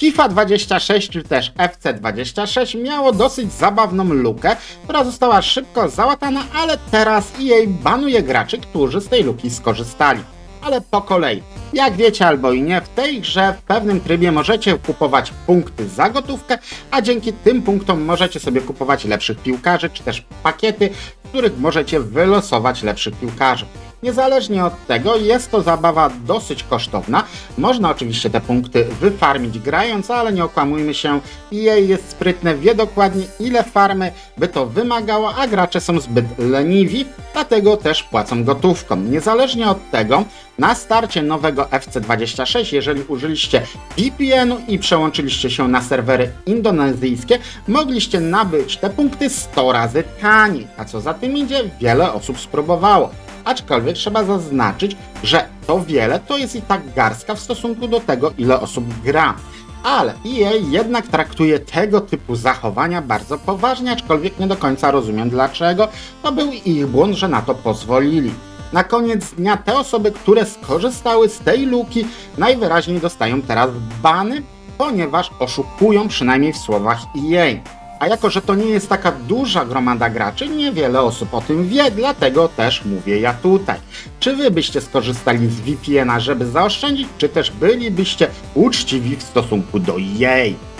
FIFA 26 czy też FC 26 miało dosyć zabawną lukę, która została szybko załatana, ale teraz EA banuje graczy, którzy z tej luki skorzystali. Ale po kolei. Jak wiecie albo i nie, w tej grze w pewnym trybie możecie kupować punkty za gotówkę, a dzięki tym punktom możecie sobie kupować lepszych piłkarzy, czy też pakiety, w których możecie wylosować lepszych piłkarzy. Niezależnie od tego, jest to zabawa dosyć kosztowna. Można oczywiście te punkty wyfarmić grając, ale nie okłamujmy się, EA jest sprytne, wie dokładnie ile farmy by to wymagało, a gracze są zbyt leniwi, dlatego też płacą gotówką. Niezależnie od tego, na starcie nowego FC26, jeżeli użyliście VPN-u i przełączyliście się na serwery indonezyjskie, mogliście nabyć te punkty 100 razy taniej, a co za tym idzie, wiele osób spróbowało. Aczkolwiek trzeba zaznaczyć, że to wiele to jest i tak garstka w stosunku do tego, ile osób gra. Ale EA jednak traktuje tego typu zachowania bardzo poważnie, aczkolwiek nie do końca rozumiem dlaczego. To był ich błąd, że na to pozwolili. Na koniec dnia te osoby, które skorzystały z tej luki, najwyraźniej dostają teraz bany, ponieważ oszukują przynajmniej w słowach EA. A jako, że to nie jest taka duża gromada graczy, niewiele osób o tym wie, dlatego też mówię ja tutaj. Czy wy byście skorzystali z VPN-a, żeby zaoszczędzić, czy też bylibyście uczciwi w stosunku do EA?